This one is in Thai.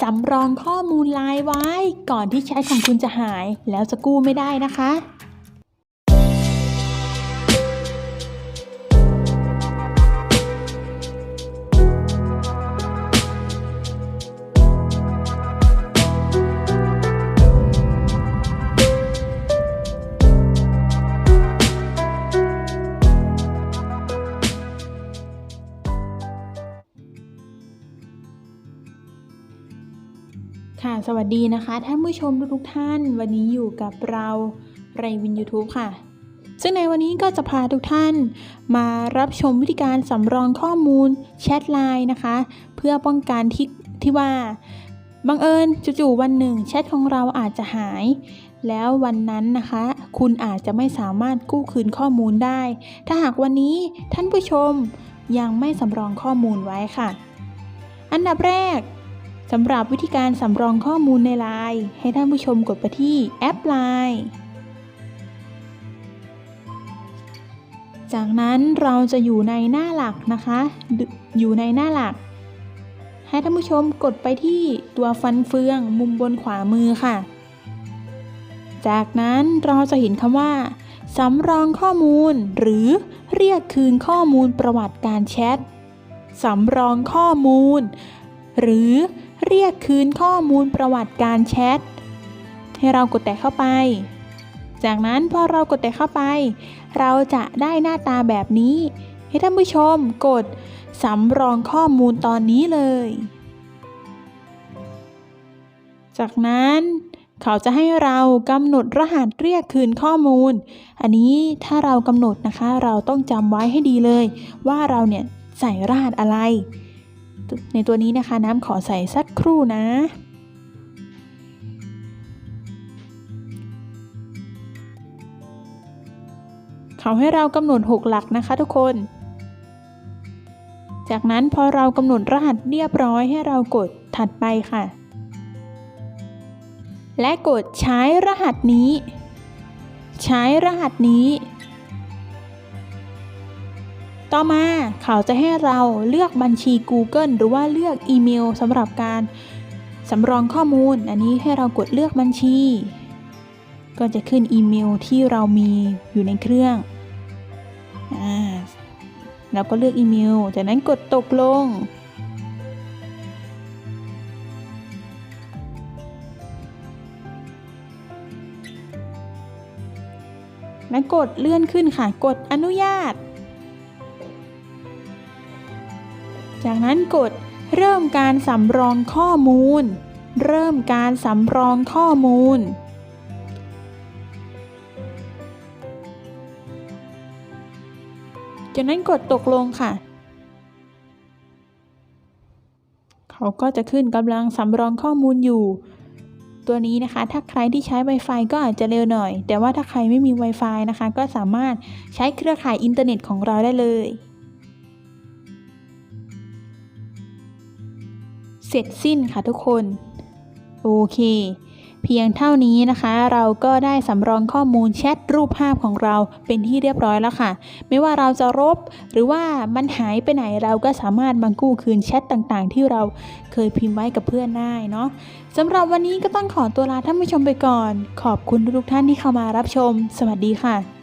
สำรองข้อมูลไลน์ไว้ ก่อนที่แชทของคุณจะหาย แล้วจะกู้ไม่ได้นะคะ ค่ะ สวัสดีนะคะ ท่านผู้ชมทุกๆท่าน วันนี้อยู่กับเราไรวิน YouTube ค่ะ ซึ่งในวันนี้ก็จะพาทุกท่าน มารับชมวิธีการสำรองข้อมูลแชทไลน์นะคะ เพื่อป้องกันที่ที่ว่าบังเอิญจู่ๆวันหนึ่งแชทของเราอาจจะหาย แล้ววันนั้นนะคะ คุณอาจจะไม่สามารถกู้คืนข้อมูลได้ ถ้าหากวันนี้ท่านผู้ชมยังไม่สำรองข้อมูลไว้ค่ะ อันดับแรก สำหรับวิธีการสำรองข้อมูลในไลน์ให้ท่านผู้ชมกดไปที่แอปไลน์จากนั้นเราจะอยู่ในหน้าหลักนะคะ อยู่ในหน้าหลัก ให้ท่านผู้ชมกดไปที่ตัวฟันเฟืองมุมบนขวามือค่ะ จากนั้นเราจะเห็นคำว่าสำรองข้อมูล หรือเรียกคืนข้อมูลประวัติการแชทสำรองข้อมูล หรือ เรียกคืนข้อมูลประวัติการแชท ให้เรากดแตะเข้าไป จากนั้นพอเรากดแตะเข้าไป เราจะได้หน้าตาแบบนี้ ให้ท่านผู้ชมกดสำรองข้อมูลตอนนี้เลย จากนั้นเขาจะให้เรากำหนดรหัสเรียกคืนข้อมูล อันนี้ถ้าเรากำหนดนะคะ เราต้องจำไว้ให้ดีเลย ว่าเราเนี่ยใส่รหัสอะไร ในตัวนี้นะคะน้ำขอใส่สักครู่นะเขาให้เรากำหนด 6 หลักนะคะทุกคน จากนั้นพอเรากำหนดรหัสเรียบร้อยให้เรากดถัดไปค่ะ และกดใช้รหัสนี้ ใช้รหัสนี้ ต่อมาเขาจะให้เราเลือกบัญชี Google หรือว่าเลือกอีเมลสำหรับการสำรองข้อมูล อันนี้ให้เรากดเลือกบัญชี ก็จะขึ้นอีเมลที่เรามีอยู่ในเครื่องอ่าเราก็เลือกอีเมล จากนั้นกดตกลง และกดเลื่อนขึ้นค่ะ กดอนุญาต จากนั้นกดเริ่มการสำรองข้อมูล เริ่มการสำรองข้อมูล จากนั้นกดตกลงค่ะ เขาก็จะขึ้นกำลังสำรองข้อมูลอยู่ ตัวนี้นะคะ ถ้าใครที่ใช้ Wi-Fi ก็อาจจะเร็วหน่อย แต่ว่าถ้าใครไม่มี Wi-Fi นะคะ ก็สามารถใช้เครือข่ายอินเทอร์เน็ตของเราได้เลย เสร็จสิ้นค่ะทุกคน โอเค เพียงเท่านี้นะคะ เราก็ได้สำรองข้อมูลแชทรูปภาพของเราเป็นที่เรียบร้อยแล้วค่ะ ไม่ว่าเราจะรบ หรือว่ามันหายไปไหนเราก็สามารถมากู้คืนแชทต่างๆ ที่เราเคยพิมพ์ไว้กับเพื่อนได้เนาะสำหรับวันนี้ก็ต้องขอตัวลาท่านผู้ชมไปก่อน ขอบคุณทุกท่านที่เข้ามารับชม สวัสดีค่ะ